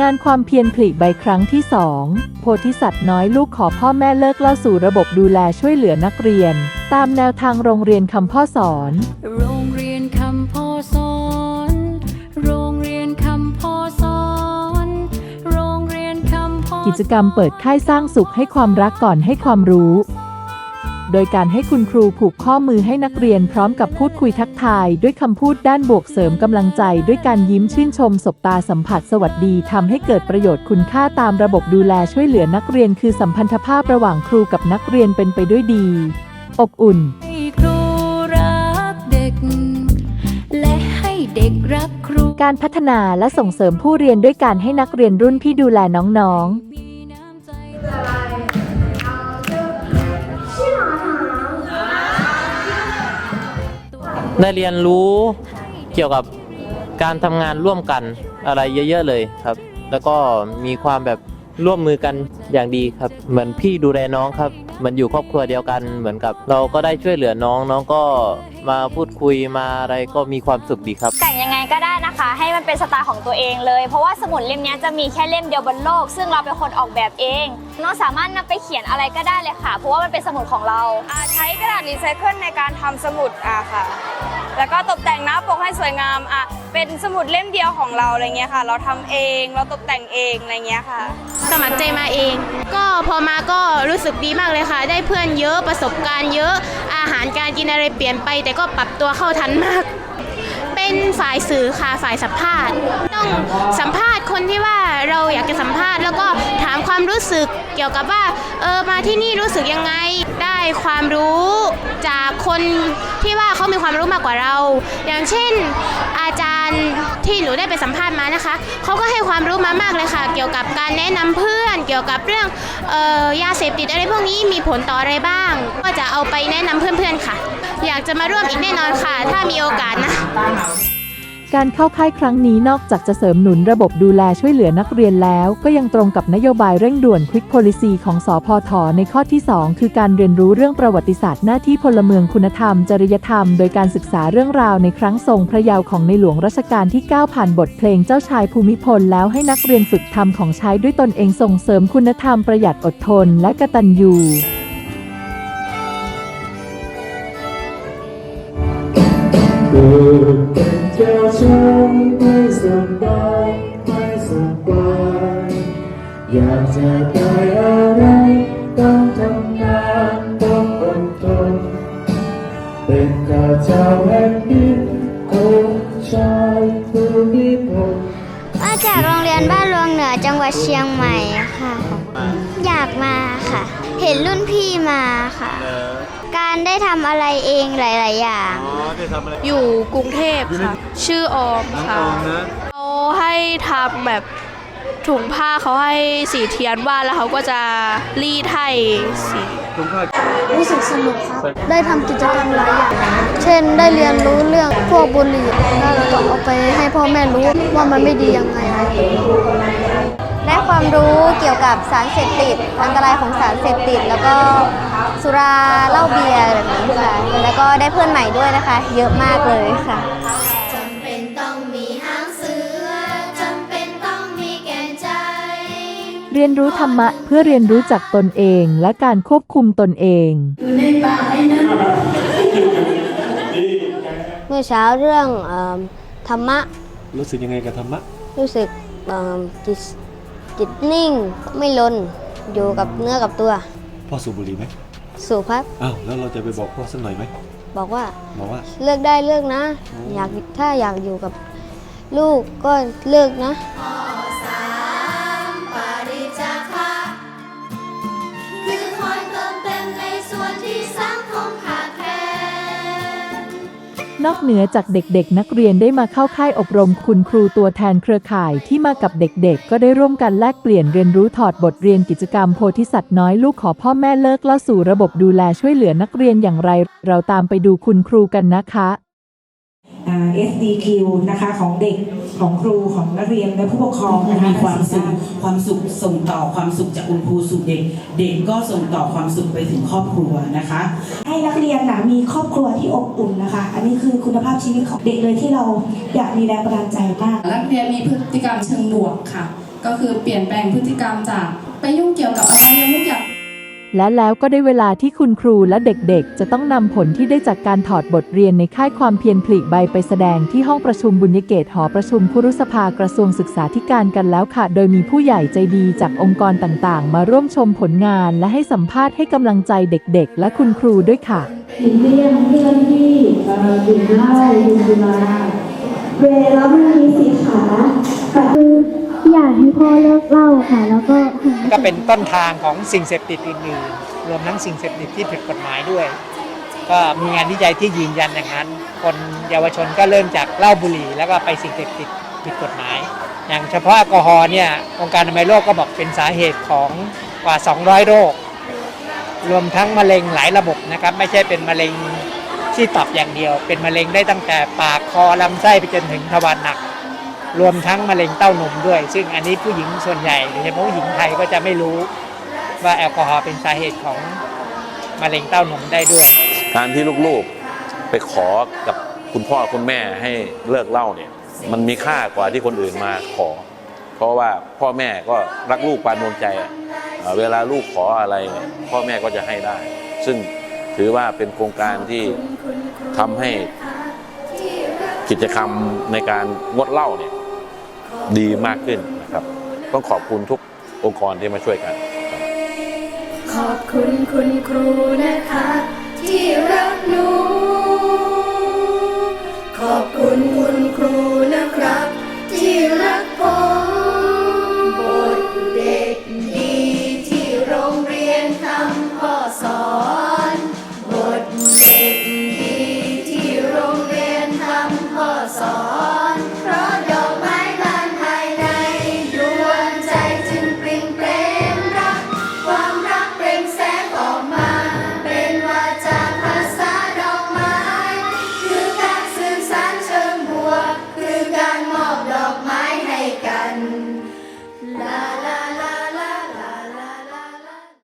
งานความเพียรผลิใบครั้งที่สองโพธิสัตว์น้อยลูกขอพ่อแม่เลิกเล่าสู่ระบบดูแลช่วยเหลือนักเรียน ตามแนวทางโรงเรียนคำพ่อสอน โรงเรียนคำพ่อสอน โรงเรียนคำพ่อสอน โรงเรียนคำพ่อกิจกรรมเปิดค่ายสร้างสุขให้ความรักก่อนให้ความรู้ โดยการให้คุณครูผูกข้อมือให้นักเรียนพร้อมกับพูดคุยทักทาย ด้วยคำพูดด้านบวกเสริมกำลังใจ ด้วยการยิ้มชื่นชมสบตาสัมผัสสวัสดีทำให้เกิดประโยชน์คุณค่าตามระบบดูแลช่วยเหลือนักเรียนคือสัมพันธภาพระหว่างครูกับนักเรียนเป็นไปด้วยดี อบอุ่นครูรักเด็ก และให้เด็กรักครู การพัฒนาและส่งเสริมผู้เรียนด้วยการให้นักเรียนรุ่นพี่ดูแลน้องๆ ได้เรียนรู้เกี่ยวกับการทำงานร่วมกันอะไรเยอะๆเลยครับ แล้วก็มีความแบบร่วมมือกันอย่างดีครับ เหมือนพี่ดูแลน้องครับ เหมือนอยู่ครอบครัวเดียวกัน เหมือนกับ เราก็ได้ช่วยเหลือน้องน้องก็มาพูดคุยมาอะไรก็มีความสุขดีครับ แต่งยังไงก็ได้นะคะ ให้มันเป็นสไตล์ของตัวเองเลย เพราะว่าสมุดเล่มนี้จะมีแค่เล่มเดียวบนโลก ซึ่งเราเป็นคนออกแบบเองน้องสามารถนำไปเขียนอะไรก็ได้เลยค่ะ เพราะว่ามันเป็นสมุดของเราอ่าใช้กระดาษรีไซเคิลในการทำสมุดอะค่ะ แล้วก็ตกแต่งหน้าปกให้สวยงามอะ เป็นสมุดเล่มเดียวของเราอะไรเงี้ยค่ะ เราทำเองเราตกแต่งเองอะไรเงี้ยค่ะ สมัครใจมาเอง ก็พอมาก็รู้สึกดีมากเลยค่ะ ได้เพื่อนเยอะประสบการณ์เยอะอาหารการกินอะไรเปลี่ยนไป แต่ก็ปรับตัวเข้าทันมาก เป็นฝ่ายสื่อค่ะฝ่ายสัมภาษณ์ ต้องสัมภาษณ์คนที่ว่าเราอยากจะสัมภาษณ์แล้วก็ถามความรู้สึกเกี่ยวกับว่าเออมาที่นี่รู้สึกยังไงได้ความรู้จากคนที่ว่าเขามีความรู้มากกว่าเรา อย่างเช่น อารที่หนูได้ไปสัมภาษณ์มานะคะ เขาก็ให้ความรู้มามากเลยค่ะ เกี่ยวกับการแนะนำเพื่อน เกี่ยวกับเรื่องออยาเสพติดอะไรพวกนี้มีผลต่ออะไรบ้าง ก็จะเอาไปแนะนำเพื่อนๆค่ะ อยากจะมาร่วมอีกแน่นอนค่ะ ถ้ามีโอกาสนะ การเข้าค่ายครั้งนี้นอกจากจะเสริมหนุนระบบดูแลช่วยเหลือนักเรียนแล้ว ก็ยังตรงกับนโยบายเร่งด่วน Quick Policy ของสอพทในข้อที่ 2 คือการเรียนรู้เรื่องประวัติศาสตร์หน้าที่พลเมืองคุณธรรม จริยธรรม โดยการศึกษาเรื่องราวในครั้งทรงพระเยาว์ของในหลวงรัชกาลที่ 9 ผ่านบทเพลงเจ้าชายภูมิพลแล้วให้นักเรียนฝึกทำของใช้ด้วยตนเองส่งเสริมคุณธรรมประหยัดอดทน และกตัญญู อยากจะได้อะไรต้องทำงานต้องอดทนเป็นข้าเจ้าแผ่นดินองค์ชายภูมิพลมาจากโรงเรียนบ้านรวงเหนือจังหวัดเชียงใหม่ค่ะ อยากมาค่ะ เห็นรุ่นพี่มาค่ะ การได้ทำอะไรเองหลาย ๆ อย่าง อยู่กรุงเทพค่ะ ชื่อออมค่ะเขาให้ทำแบบ ถุงผ้าเขาให้สีเทียนวาดแล้วเขาก็จะรีดให้สีรู้สึกสนุกครับ ได้ทำกิจกรรมหลายอย่าง เช่นได้เรียนรู้เรื่องพวกบุหรี่แล้วเราก็เอาไปให้พ่อแม่รู้ว่ามันไม่ดียังไงได้ความรู้เกี่ยวกับสารเสพติด อันตรายของสารเสพติด แล้วก็สุราเหล้าเบียร์แบบนี้ค่ะ แล้วก็ได้เพื่อนใหม่ด้วยนะคะ เยอะมากเลยค่ะ เรียนรู้ธรรมะเพื่อเรียนรู้จักตนเองและการควบคุมตนเองเมื่อเช้าเรื่องเออธรรมะรู้สึกยังไงกับธรรมะ รู้สึกเอ่อจิตจิตนิ่งไม่ลนอยู่กับเนื้อกับตัวพ่อสูบบุหรี่ไหมสูบครับอ้าวแล้วเราจะไปบอกพ่อสักหน่อยไหมบอกว่าบอกว่า เลือกได้เลือกนะ อยากถ้าอยากอยู่กับลูกก็เลือกนะ นอกเหนือจากเด็กๆ นักเรียนได้มาเข้าค่ายอบรมคุณครูตัวแทนเครือข่ายที่มากับเด็กๆ ก็ได้ร่วมกันแลกเปลี่ยนเรียนรู้ถอดบทเรียนกิจกรรมโพธิสัตว์น้อยลูกขอพ่อแม่เลิกเล่าสู่ระบบดูแลช่วยเหลือนักเรียนอย่างไร เราตามไปดูคุณครูกันนะคะ SDQ นะคะของเด็กของครูของนักเรียนและผู้ปกครองนะคะมีความสุขความสุขส่งต่อความสุขจากคุณครูสู่เด็ก เด็กก็ส่งต่อความสุขไปถึงครอบครัวนะคะ ให้นักเรียนนะมีครอบครัวที่อบอุ่นนะคะ อันนี้คือคุณภาพชีวิตของเด็กเลยที่เราอยากมีแรงบันดาลใจมากนักเรียนมีพฤติกรรมเชิงบวกค่ะ ก็คือเปลี่ยนแปลงพฤติกรรมจากไปยุ่งเกี่ยวกับอบายมุขอย่าง และแล้วก็ได้เวลาที่คุณครูและเด็กๆ จะต้องนำผลที่ได้จากการถอดบทเรียนในค่ายความเพียรผลิใบไปแสดงที่ห้องประชุมบุญยเกตหอประชุมคุรุสภากระทรวงศึกษาธิการกันแล้วค่ะ โดยมีผู้ใหญ่ใจดีจากองค์กรต่างๆ มาร่วมชมผลงานและให้สัมภาษณ์ให้กำลังใจเด็กๆ และคุณครูด้วยค่ะหลีกเลี่ยงเพื่อนที่เอ่อดื่มเหล้าดื่มสุราเวลามันมีสีขาค่ะคื ออยากให้พ่อเลิกเหล้าค่ะ แล้วก็ก็เป็นต้นทางของสิ่งเสพติดอื่นๆ รวมทั้งสิ่งเสพติดที่ผิดกฎหมายด้วย ก็มีงานวิจัยที่ยืนยันอย่างนั้น คนเยาวชนก็เริ่มจากเหล้าบุหรี่ แล้วก็ไปสิ่งเสพติดผิดกฎหมาย อย่างเฉพาะแอลกอฮอล์เนี่ยองค์การอนามัยโลกก็บอกเป็นสาเหตุของกว่า 200 โรค รวมทั้งมะเร็งหลายระบบนะครับ ไม่ใช่เป็นมะเร็งที่ตับอย่างเดียว เป็นมะเร็งได้ตั้งแต่ปากคอลำไส้ไปจนถึงทวารหนัก รวมทั้งมะเร็งเต้านมด้วย ซึ่งอันนี้ผู้หญิงส่วนใหญ่โดยเฉพาะผู้หญิงไทยก็จะไม่รู้ว่าแอลกอฮอล์เป็นสาเหตุของมะเร็งเต้านมได้ด้วย การที่ลูกๆไปขอกับคุณพ่อคุณแม่ให้เลิกเหล้าเนี่ย มันมีค่ากว่าที่คนอื่นมาขอ เพราะว่าพ่อแม่ก็รักลูกปานดวงใจเอ่อเวลาลูกขออะไรเนี่ยพ่อแม่ก็จะให้ได้ ซึ่งถือว่าเป็นโครงการที่ทำให้กิจกรรมในการงดเหล้าเนี่ย ดีมากขึ้นนะครับ ต้องขอบคุณทุกองค์กรที่มาช่วยกัน ขอบคุณคุณครูนะคะ ที่รักหนู